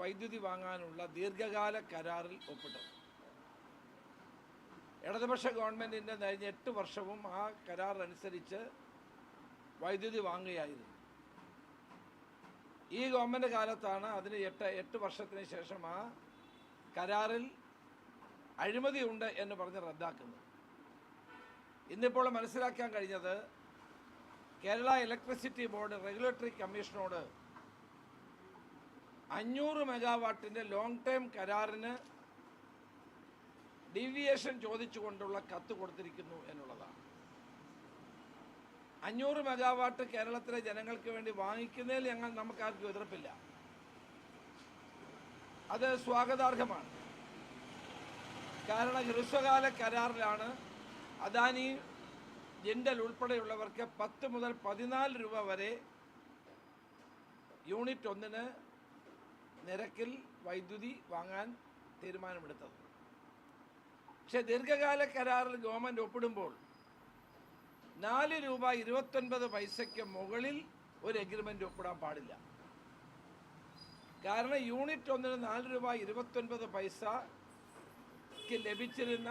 വൈദ്യുതി വാങ്ങാനുള്ള ദീർഘകാല കരാറിൽ ഒപ്പിട്ടത്. ഇടതുപക്ഷ ഗവൺമെന്റിന്റെ കഴിഞ്ഞ എട്ട് വർഷവും ആ കരാർ അനുസരിച്ച് വൈദ്യുതി വാങ്ങുകയായിരുന്നു. ഈ ഗവൺമെന്റ് കാലത്താണ് അതിന് എട്ട് എട്ട് വർഷത്തിന് ശേഷം ആ കരാറിൽ അഴിമതിയുണ്ട് എന്ന് പറഞ്ഞ് റദ്ദാക്കുന്നത്. ഇന്നിപ്പോൾ മനസ്സിലാക്കാൻ കഴിഞ്ഞത് കേരള ഇലക്ട്രിസിറ്റി ബോർഡ് റെഗുലേറ്ററി കമ്മീഷനോട് അഞ്ഞൂറ് മെഗാവാട്ടിന്റെ ലോങ് ടേം കരാറിന് ഡീവിയേഷൻ ചോദിച്ചുകൊണ്ടുള്ള കത്ത് കൊടുത്തിരിക്കുന്നു എന്നുള്ളതാണ്. അഞ്ഞൂറ് മെഗാവാട്ട് കേരളത്തിലെ ജനങ്ങൾക്ക് വേണ്ടി വാങ്ങിക്കുന്നതിൽ ഞങ്ങൾ നമുക്കാർക്കും എതിർപ്പില്ല. അത് സ്വാഗതാർഹമാണ്. കാരണം ഹ്രസ്വകാല കരാറിലാണ് അദാനി ജിൻഡൽ ഉൾപ്പെടെയുള്ളവർക്ക് പത്ത് മുതൽ പതിനാല് രൂപ വരെ യൂണിറ്റ് ഒന്നിന് നിരക്കിൽ വൈദ്യുതി വാങ്ങാൻ തീരുമാനമെടുത്തത്. പക്ഷെ ദീർഘകാല കരാറിൽ ഗവൺമെന്റ് ഒപ്പിടുമ്പോൾ നാല് രൂപ ഇരുപത്തൊൻപത് പൈസയ്ക്ക് മുകളിൽ ഒരു എഗ്രിമെന്റ് ഒപ്പിടാൻ പാടില്ല. കാരണം യൂണിറ്റ് ഒന്നിന് നാല് രൂപ ഇരുപത്തൊൻപത് പൈസക്ക് ലഭിച്ചിരുന്ന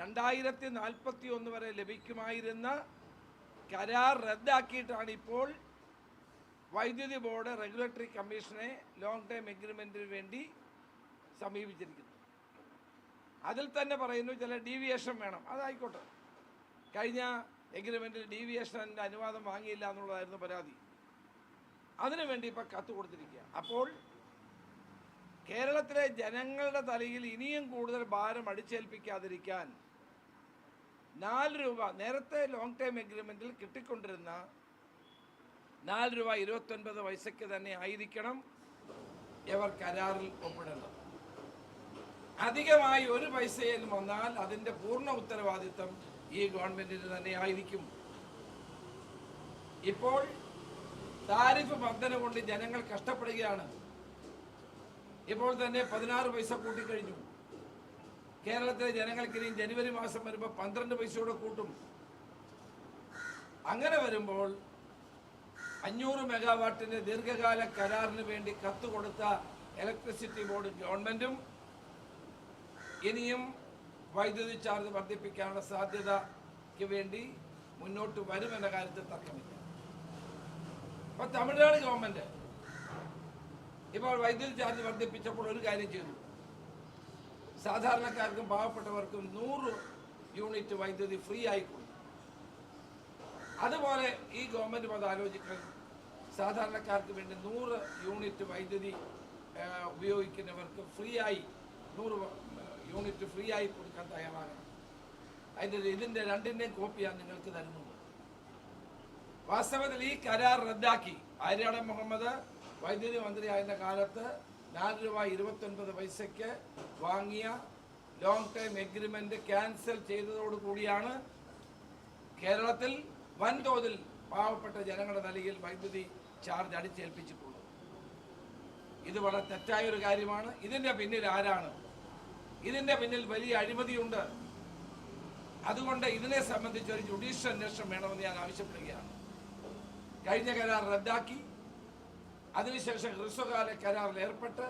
രണ്ടായിരത്തി നാൽപ്പത്തി ഒന്ന് വരെ ലഭിക്കുമായിരുന്ന കരാർ റദ്ദാക്കിയിട്ടാണ് ഇപ്പോൾ വൈദ്യുതി ബോർഡ് റെഗുലേറ്ററി കമ്മീഷനെ ലോങ് ടൈം എഗ്രിമെന്റിന് വേണ്ടി സമീപിച്ചിരിക്കുന്നു. അതിൽ തന്നെ പറയുന്നു ചില ഡീവിയേഷൻ വേണം. അതായിക്കോട്ടെ. കഴിഞ്ഞ എഗ്രിമെന്റിൽ ഡീവിയേഷന്റെ അനുവാദം വാങ്ങിയില്ല എന്നുള്ളതായിരുന്നു പരാതി. അതിനുവേണ്ടി ഇപ്പോൾ ഇപ്പം കത്ത് കൊടുത്തിരിക്കുക അപ്പോൾ കേരളത്തിലെ ജനങ്ങളുടെ തലയിൽ ഇനിയും കൂടുതൽ ഭാരം അടിച്ചേൽപ്പിക്കാതിരിക്കാൻ നാല് രൂപ നേരത്തെ ലോങ് ടൈം എഗ്രിമെന്റിൽ കിട്ടിക്കൊണ്ടിരുന്ന നാല് രൂപ ഇരുപത്തൊൻപത് പൈസയ്ക്ക് തന്നെ ആയിരിക്കണം ഇവർ കരാറിൽ ഒപ്പിടുന്നത്. അധികമായി ഒരു പൈസയിൽ വന്നാൽ അതിന്റെ പൂർണ ഉത്തരവാദിത്തം ഈ ഗവൺമെന്റിന് തന്നെ ആയിരിക്കും. ഇപ്പോൾ താരിഫ് വർധന കൊണ്ട് ജനങ്ങൾ കഷ്ടപ്പെടുകയാണ്. ഇപ്പോൾ തന്നെ പതിനാറ് പൈസ കൂട്ടിക്കഴിഞ്ഞു. കേരളത്തിലെ ജനങ്ങൾക്ക് ഇനി ജനുവരി മാസം വരുമ്പോൾ പന്ത്രണ്ട് പൈസയോടെ കൂട്ടും. അങ്ങനെ വരുമ്പോൾ അഞ്ഞൂറ് മെഗാവാട്ടിന്റെ ദീർഘകാല കരാറിന് വേണ്ടി കത്ത് കൊടുത്ത ഇലക്ട്രിസിറ്റി ബോർഡ് ഗവൺമെന്റും ഇനിയും വൈദ്യുതി ചാർജ് വർദ്ധിപ്പിക്കാനുള്ള സാധ്യതയ്ക്ക് വേണ്ടി മുന്നോട്ട് വരുമെന്ന കാര്യത്തിൽ തർക്കമില്ല. ഇപ്പൊ തമിഴ്നാട് ഗവൺമെന്റ് ഇപ്പോൾ വൈദ്യുതി ചാർജ് വർദ്ധിപ്പിച്ചപ്പോൾ ഒരു കാര്യം ചെയ്തു. സാധാരണക്കാർക്കും പാവപ്പെട്ടവർക്കും നൂറ് യൂണിറ്റ് വൈദ്യുതി ഫ്രീ ആയി അതുപോലെ ഈ ഗവൺമെന്റ് അത് ആലോചിക്കണം സാധാരണക്കാർക്ക് വേണ്ടി നൂറ് യൂണിറ്റ് വൈദ്യുതി ഉപയോഗിക്കുന്നവർക്ക് ഫ്രീ ആയി നൂറ് യൂണിറ്റ് ഫ്രീ ആയി കൊടുക്കാൻ തയ്യാറാകണം അതിന്റെ ഇതിന്റെ രണ്ടിന്റെയും കോപ്പിയാണ് നിങ്ങൾക്ക് തരുന്നത്. വാസ്തവത്തിൽ ഈ കരാർ റദ്ദാക്കി. ആര്യാട മുഹമ്മദ് വൈദ്യുതി മന്ത്രിയായിരുന്ന കാലത്ത് നാല് രൂപ ഇരുപത്തൊൻപത് പൈസയ്ക്ക് വാങ്ങിയ ലോങ് ടൈം എഗ്രിമെന്റ് ക്യാൻസൽ ചെയ്തതോടുകൂടിയാണ് കേരളത്തിൽ വൻതോതിൽ പാവപ്പെട്ട ജനങ്ങളുടെ നിലയിൽ വൈദ്യുതി ചാർജ് അടിച്ചേൽപ്പിച്ചിട്ടുള്ളത് ഇത് വളരെ തെറ്റായ ഒരു കാര്യമാണ്. ഇതിന്റെ പിന്നിൽ ആരാണ്? ഇതിന്റെ പിന്നിൽ വലിയ അഴിമതിയുണ്ട്. അതുകൊണ്ട് ഇതിനെ സംബന്ധിച്ച് ഒരു ജുഡീഷ്യൽ അന്വേഷണം വേണമെന്ന് ഞാൻ ആവശ്യപ്പെടുകയാണ്. കഴിഞ്ഞ കരാർ റദ്ദാക്കി. അതിനുശേഷം ഹ്രസ്വകാല കരാറിൽ ഏർപ്പെട്ട്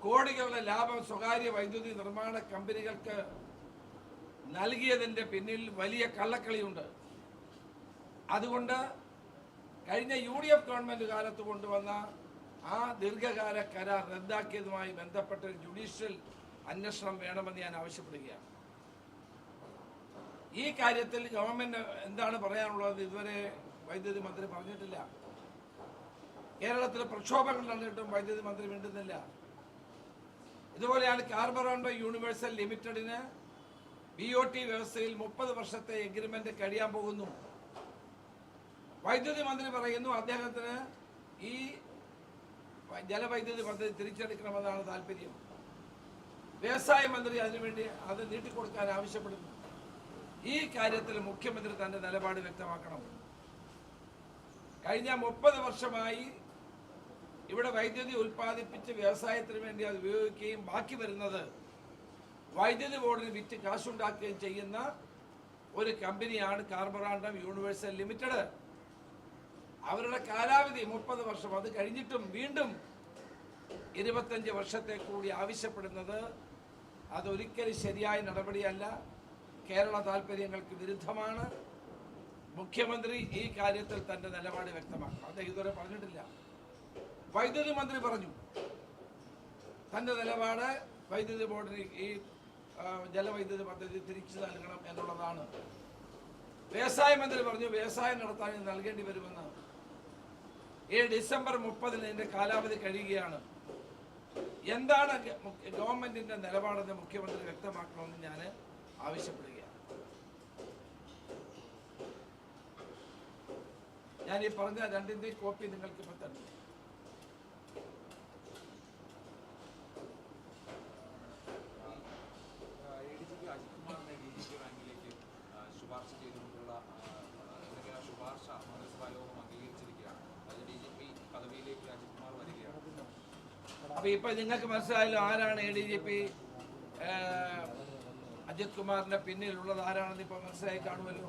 കോടികളുടെ ലാഭം സ്വകാര്യ വൈദ്യുതി നിർമ്മാണ കമ്പനികൾക്ക് നൽകിയതിന്റെ പിന്നിൽ വലിയ കള്ളക്കളിയുണ്ട്. അതുകൊണ്ട് കഴിഞ്ഞ യു ഡി എഫ് ഗവൺമെന്റ് കാലത്ത് കൊണ്ടുവന്ന ആ ദീർഘകാല കരാർ റദ്ദാക്കിയതുമായി ബന്ധപ്പെട്ട ജുഡീഷ്യൽ അന്വേഷണം വേണമെന്ന് ഞാൻ ആവശ്യപ്പെടുകയാണ്. ഈ കാര്യത്തിൽ ഗവൺമെന്റ് എന്താണ് പറയാനുള്ളത്? ഇതുവരെ വൈദ്യുതി മന്ത്രി പറഞ്ഞിട്ടില്ല. കേരളത്തിൽ പ്രക്ഷോഭങ്ങൾ നടന്നിട്ടും വൈദ്യുതി മന്ത്രി മിണ്ടുന്നില്ല. ഇതുപോലെയാണ് കാർബറോണ്ടോ യൂണിവേഴ്സൽ ലിമിറ്റഡിന് ബി ഒ ടി വ്യവസ്ഥയിൽ മുപ്പത് വർഷത്തെ എഗ്രിമെന്റ് കഴിയാൻ പോകുന്നു. വൈദ്യുതി മന്ത്രി പറയുന്നു അദ്ദേഹത്തിന് ഈ ജലവൈദ്യുതി പദ്ധതി തിരിച്ചെടുക്കണമെന്നാണ് താല്പര്യം. വ്യവസായ മന്ത്രി അതിനുവേണ്ടി അത് നീട്ടിക്കൊടുക്കാൻ ആവശ്യപ്പെടുന്നു. ഈ കാര്യത്തിൽ മുഖ്യമന്ത്രി തന്റെ നിലപാട് വ്യക്തമാക്കണം. കഴിഞ്ഞ മുപ്പത് വർഷമായി ഇവിടെ വൈദ്യുതി ഉൽപ്പാദിപ്പിച്ച് വ്യവസായത്തിന് വേണ്ടി അത് ഉപയോഗിക്കുകയും ബാക്കി വരുന്നത് വൈദ്യുതി ബോർഡിന് വിറ്റ് കാശുണ്ടാക്കുകയും ചെയ്യുന്ന ഒരു കമ്പനിയാണ് കാർബറാണ്ടം യൂണിവേഴ്സൽ ലിമിറ്റഡ്. അവരുടെ കാലാവധി മുപ്പത് വർഷം. അത് കഴിഞ്ഞിട്ടും വീണ്ടും ഇരുപത്തഞ്ച് വർഷത്തെ കൂടി ആവശ്യപ്പെടുന്നത് അതൊരിക്കലും ശരിയായ നടപടിയല്ല. കേരള താല്പര്യങ്ങൾക്ക് വിരുദ്ധമാണ്. മുഖ്യമന്ത്രി ഈ കാര്യത്തിൽ തന്റെ നിലപാട് വ്യക്തമാക്കും അദ്ദേഹം ഇതുവരെ പറഞ്ഞിട്ടില്ല. വൈദ്യുതി മന്ത്രി പറഞ്ഞു. തന്റെ നിലപാട് വൈദ്യുതി ബോർഡിന് ഈ ജലവൈദ്യുതി പദ്ധതി തിരിച്ചു നൽകണം എന്നുള്ളതാണ്. വ്യവസായ മന്ത്രി പറഞ്ഞു വ്യവസായം നടത്താൻ നൽകേണ്ടി വരുമെന്ന്. ഈ ഡിസംബർ മുപ്പതിന് ഇതിന്റെ കാലാവധി കഴിയുകയാണ്. എന്താണ് ഗവൺമെന്റിന്റെ നിലപാടെന്ന് മുഖ്യമന്ത്രി വ്യക്തമാക്കണമെന്ന് ഞാൻ ആവശ്യപ്പെടുകയാണ്. ഞാൻ ഈ പറഞ്ഞ രണ്ടിന്റെയും കോപ്പി നിങ്ങൾക്ക് ഇപ്പൊ തന്നു A D G P Ajith കുമാറിനെ ഡി ജി പി റാങ്കിലേക്ക് ആ, ശുപാർശ ചെയ്തുകൊണ്ടുള്ള ആ, എന്തൊക്കെയാ ശുപാർശ മന്ത്രിസഭാ യോഗം അംഗീകരിച്ചിരിക്കുകയാണ് അത് ഡി ജി പി പദവിയിലേക്ക് അജിത് കുമാർ വരികയാണ് അപ്പൊ ഇപ്പൊ നിങ്ങൾക്ക് മനസ്സിലായല്ലോ ആരാണ് A D G P Ajith കുമാറിന്റെ പിന്നിലുള്ളത് ആരാണെന്ന് ഇപ്പൊ മനസ്സിലായി കാണുമല്ലോ.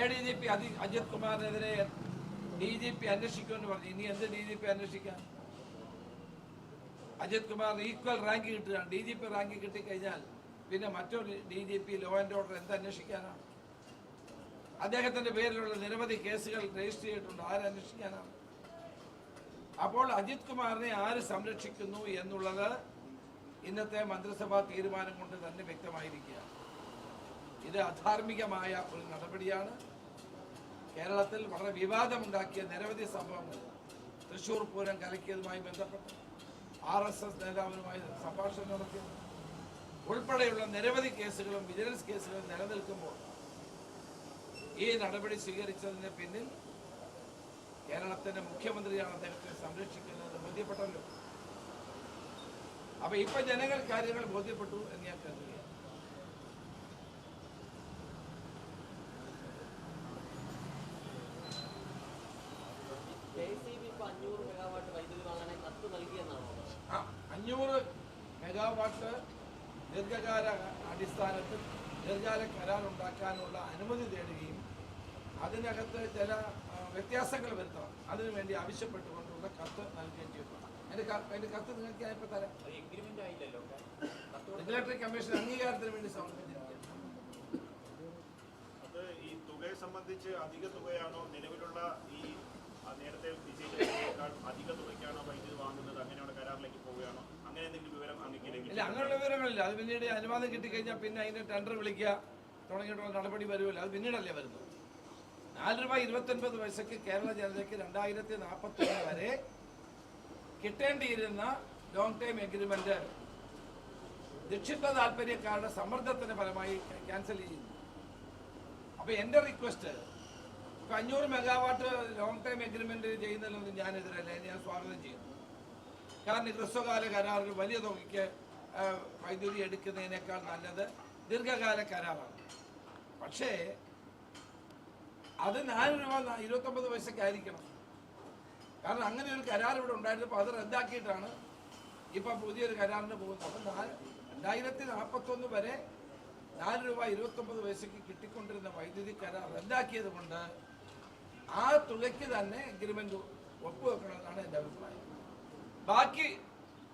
A D G P Ajith കുമാറിനെതിരെ D G P അന്വേഷിക്കുമെന്ന് പറഞ്ഞു. ഇനി എന്ത് ഡി ജി പി അന്വേഷിക്കാൻ അജിത് കുമാറിന് ഈക്വൽ റാങ്ക് കിട്ടുകയാണ്. ഡി ജി പി റാങ്ക് കിട്ടിക്കഴിഞ്ഞാൽ പിന്നെ മറ്റൊരു D G P law and order എന്ത് അന്വേഷിക്കാനാണ്? അദ്ദേഹത്തിന്റെ പേരിലുള്ള നിരവധി കേസുകൾ രജിസ്റ്റർ ചെയ്തിട്ടുണ്ട്. ആരന്വേഷിക്കാനാണ് അപ്പോൾ അജിത് കുമാറിനെ ആര് സംരക്ഷിക്കുന്നു എന്നുള്ളത് ഇന്നത്തെ മന്ത്രിസഭാ തീരുമാനം കൊണ്ട് തന്നെ വ്യക്തമായിരിക്കുകയാണ്. ഇത് അധാർമികമായ ഒരു നടപടിയാണ്. കേരളത്തിൽ വളരെ വിവാദമുണ്ടാക്കിയ നിരവധി സംഭവങ്ങൾ തൃശൂർ പൂരം കലക്കിയതുമായി ബന്ധപ്പെട്ട് ആർ എസ് എസ് നേതാവിനുമായി സംഭാഷണം നടത്തിയത് ഉൾപ്പെടെയുള്ള നിരവധി കേസുകളും വിജിലൻസ് കേസുകളും നിലനിൽക്കുമ്പോൾ ഈ നടപടി സ്വീകരിച്ചതിന് പിന്നിൽ കേരളത്തിന്റെ മുഖ്യമന്ത്രിയാണ് അദ്ദേഹത്തെ സംരക്ഷിക്കുന്നത് ബോധ്യപ്പെട്ടല്ലോ. അപ്പൊ ഇപ്പൊ ജനങ്ങൾ കാര്യങ്ങൾ ബോധ്യപ്പെട്ടു എന്ന് ഞാൻ കരുതുകയാണ്. അഞ്ഞൂറ് മെഗാവാട്ട് ദീർഘകാല അടിസ്ഥാനത്തിൽ ദീർഘകാല കരാർ ഉണ്ടാക്കാനുള്ള അനുമതി തേടുകയും അതിനകത്ത് ചില വ്യത്യാസങ്ങൾ വരുത്തണം. അതിനുവേണ്ടി ആവശ്യപ്പെട്ടുകൊണ്ടുള്ള കത്ത് അതിന്റെ ക- അതിന്റെ കത്ത് നിങ്ങൾക്ക് ഞാൻ ഇപ്പൊ തരാം റെഗുലേറ്ററി കമ്മീഷൻ അംഗീകാരത്തിന് വേണ്ടി അത് ഈ തുകയെ സംബന്ധിച്ച് അധിക തുകയാണോ നിലവിലുള്ള ഈ നേരത്തെ നിശ്ചയിച്ചതിനേക്കാൾ അധിക തുകയ്ക്കാണോ വൈദ്യുതി വാങ്ങുന്നത്? അങ്ങനെയുള്ള കരാറിലേക്ക് പോവുകയാണോ? അങ്ങനെ എന്തെങ്കിലും വിവരം അങ്ങനെയുള്ള വിവരങ്ങളില്ല. അത് പിന്നീട് അനുവാദം കിട്ടിക്കഴിഞ്ഞാൽ പിന്നെ അതിന്റെ ടെൻഡർ വിളിക്കുക തുടങ്ങിയിട്ടുള്ള നടപടി വരുമല്ലോ. അത് പിന്നീടല്ലേ വരുന്നത്? നാല് രൂപ ഇരുപത്തൊൻപത് പൈസക്ക് കേരള ജനതയ്ക്ക് രണ്ടായിരത്തി നാൽപ്പത്തി ഒന്ന് വരെ കിട്ടേണ്ടിയിരുന്ന ലോങ് ടൈം എഗ്രിമെന്റ് ദക്ഷിണ താല്പര്യക്കാരുടെ സമ്മർദ്ദത്തിന്റെ ഫലമായി ക്യാൻസൽ ചെയ്യുന്നു. അപ്പൊ എന്റെ റിക്വസ്റ്റ് ഇപ്പൊ അഞ്ഞൂറ് മെഗാവാട്ട് ലോങ് ടൈം എഗ്രിമെന്റ് ചെയ്യുന്നതിലൊന്നും ഞാനെതിരല്ല ഞാൻ സ്വാഗതം ചെയ്യുന്നു. കാരണം ഹ്രസ്വകാല കരാറിൽ വലിയ തുകയ്ക്ക് വൈദ്യുതി എടുക്കുന്നതിനേക്കാൾ നല്ലത് ദീർഘകാല കരാറാണ്. പക്ഷേ അത് നാല് രൂപ ഇരുപത്തൊമ്പത് പൈസക്കായിരിക്കണം കാരണം അങ്ങനെ ഒരു കരാർ ഇവിടെ ഉണ്ടായിരുന്നപ്പോൾ അത് റദ്ദാക്കിയിട്ടാണ് ഇപ്പം പുതിയൊരു കരാറിന് പോകുന്നത്. അപ്പം നാല് രണ്ടായിരത്തി നാൽപ്പത്തൊന്ന് വരെ നാല് രൂപ ഇരുപത്തൊമ്പത് പൈസയ്ക്ക് കിട്ടിക്കൊണ്ടിരുന്ന വൈദ്യുതി കരാർ റദ്ദാക്കിയത് കൊണ്ട് ആ തുകയ്ക്ക് തന്നെ എഗ്രിമെന്റ് ഒപ്പുവെക്കണമെന്നാണ് എന്റെ അഭിപ്രായം. ബാക്കി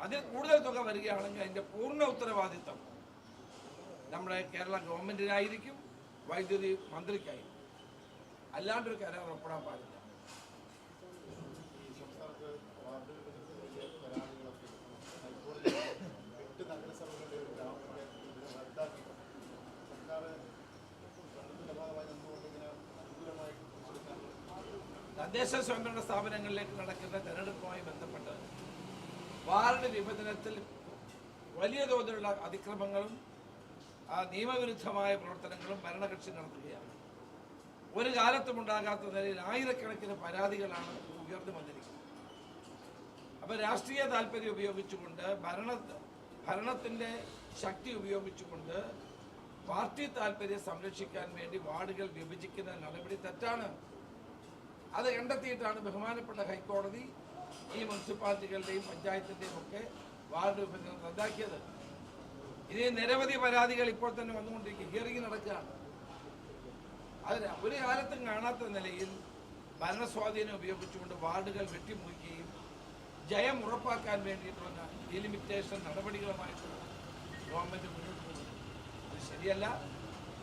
അതിൽ കൂടുതൽ തുക വരികയാണെങ്കിൽ അതിന്റെ പൂർണ ഉത്തരവാദിത്തം നമ്മുടെ കേരള ഗവൺമെന്റിനായിരിക്കും വൈദ്യുതി മന്ത്രിക്കായിരിക്കും. അല്ലാണ്ടൊരു കരാർ ഒപ്പിടാൻ പാടില്ല. തദ്ദേശ സ്വയംഭരണ സ്ഥാപനങ്ങളിലേക്ക് നടക്കുന്ന തെരഞ്ഞെടുപ്പുമായി ബന്ധപ്പെട്ട് വാർഡ് വിഭജനത്തിൽ വലിയ തോതിലുള്ള അതിക്രമങ്ങളും നിയമവിരുദ്ധമായ പ്രവർത്തനങ്ങളും ഭരണകക്ഷി നടത്തുകയാണ്. ഒരു കാലത്തും ഉണ്ടാകാത്ത നിലയിൽ ആയിരക്കണക്കിന് പരാതികളാണ് ഉയർന്നു വന്നിരിക്കുന്നത്. അപ്പൊ രാഷ്ട്രീയ താല്പര്യം ഉപയോഗിച്ചുകൊണ്ട് ഭരണ ഭരണത്തിന്റെ ശക്തി ഉപയോഗിച്ചുകൊണ്ട് പാർട്ടി താല്പര്യം സംരക്ഷിക്കാൻ വേണ്ടി വാർഡുകൾ വിഭജിക്കുന്ന നടപടി തെറ്റാണ്. അത് കണ്ടെത്തിയിട്ടാണ് ബഹുമാനപ്പെട്ട ഹൈക്കോടതി ഈ മുനിസിപ്പാലിറ്റികളുടെയും പഞ്ചായത്തിന്റെയും ഒക്കെ വാർഡ് വിഭജനം റദ്ദാക്കിയത്. ഇനി നിരവധി പരാതികൾ ഇപ്പോൾ തന്നെ വന്നുകൊണ്ടിരിക്കും ഹിയറിംഗ് നടക്കുകയാണ്. അത് ഒരു കാലത്തും കാണാത്ത നിലയിൽ ഭരണസ്വാധീനം ഉപയോഗിച്ചുകൊണ്ട് വാർഡുകൾ വെട്ടിമുറിക്കുകയും ജയം ഉറപ്പാക്കാൻ വേണ്ടിയിട്ടുള്ള ഡിലിമിറ്റേഷൻ നടപടികളുമായിട്ടുള്ള ഗവൺമെന്റ് മുന്നോട്ട് പോകുന്നത് അത് ശരിയല്ല.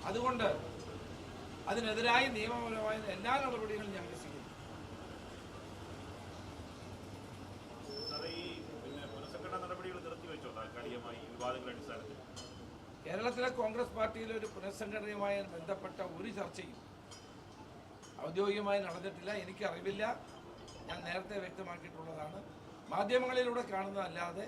അതുകൊണ്ട് അതിനെതിരായി നിയമപരമായ എല്ലാ നടപടികളും ഞങ്ങൾ സ്വീകരിക്കും നടപടികൾ നിർത്തിവെച്ചോ? താൽക്കാലികമായി വിവാദങ്ങളുടെ അടിസ്ഥാനത്തിൽ. കേരളത്തിലെ കോൺഗ്രസ് പാർട്ടിയിലെ ഒരു പുനഃസംഘടനയുമായി ബന്ധപ്പെട്ട ഒരു ചർച്ചയും ഔദ്യോഗികമായി നടന്നിട്ടില്ല. എനിക്കറിവില്ല ഞാൻ നേരത്തെ വ്യക്തമാക്കിയിട്ടുള്ളതാണ്. മാധ്യമങ്ങളിലൂടെ കാണുന്നതല്ലാതെ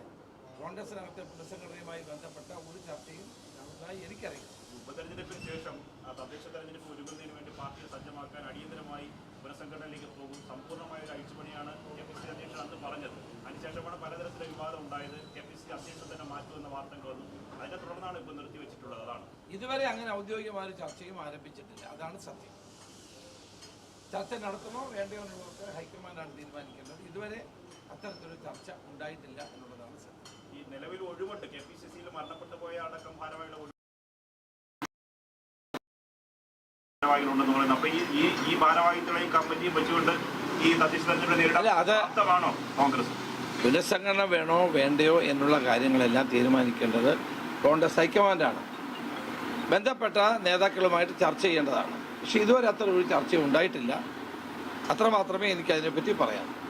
കോൺഗ്രസിനകത്തെ പുനഃസംഘടനയുമായി ബന്ധപ്പെട്ട ഒരു ചർച്ചയും നടന്നതായി എനിക്കറിയില്ല ഉപതെരഞ്ഞെടുപ്പിന് ശേഷം തദ്ദേശ തെരഞ്ഞെടുപ്പ് ഒരുങ്ങുന്നതിന് വേണ്ടി പാർട്ടിയെ സജ്ജമാക്കാൻ അടിയന്തരമായി പുനഃസംഘടനയിലേക്ക് പോകും സമ്പൂർണമായ ഒരു അഴിച്ചുപണിയാണ് കെ പി സി അധ്യക്ഷൻ അന്ന് പറഞ്ഞത്. അതിനുശേഷമാണ് പലതരത്തിലെ വിവാദം ഉണ്ടായത്. കെ പി സി അധ്യക്ഷൻ തന്നെ മാറ്റുമെന്ന വാർത്തകൾ വന്നു. അതിനെ തുടർന്നാണ് ഇപ്പോൾ നിർത്തിവെച്ചിട്ടുള്ളത് അതാണ്. ഇതുവരെ അങ്ങനെ ഔദ്യോഗികമായ ചർച്ചയും ആരംഭിച്ചിട്ടില്ല. അതാണ് സത്യം. ചർച്ച നടത്തണോ വേണ്ടയോ എന്നുള്ളതൊക്കെ ഹൈക്കമാൻഡാണ് തീരുമാനിക്കേണ്ടത്. ഇതുവരെ അത്തരത്തിലൊരു ചർച്ച ഉണ്ടായിട്ടില്ല എന്നുള്ളതാണ് സത്യം. ഈ നിലവിൽ ഒഴിവുണ്ട്. കെ പി സി സിയിൽ മരണപ്പെട്ടു പോയ അടക്കം ഭാരവാഹിയുടെ ഭാരവാഹികളുണ്ടെന്ന് പറയുന്നത്. അപ്പൊ ഈ ഈ ഭാരവാഹികളെയും കമ്മിറ്റിയും വെച്ചുകൊണ്ട് ഈ തദ്ദേശ തെരഞ്ഞെടുപ്പ് നേരിടാൻ കോൺഗ്രസ്? പുനഃസംഘടന വേണോ വേണ്ടയോ എന്നുള്ള കാര്യങ്ങളെല്ലാം തീരുമാനിക്കേണ്ടത് കോൺഗ്രസ് ഹൈക്കമാൻഡാണ്. ബന്ധപ്പെട്ട നേതാക്കളുമായിട്ട് ചർച്ച ചെയ്യേണ്ടതാണ്. പക്ഷേ ഇതുവരെ അത്ര ഒരു ചർച്ച ഉണ്ടായിട്ടില്ല. അത്രമാത്രമേ എനിക്ക് അതിനെപ്പറ്റി പറയാം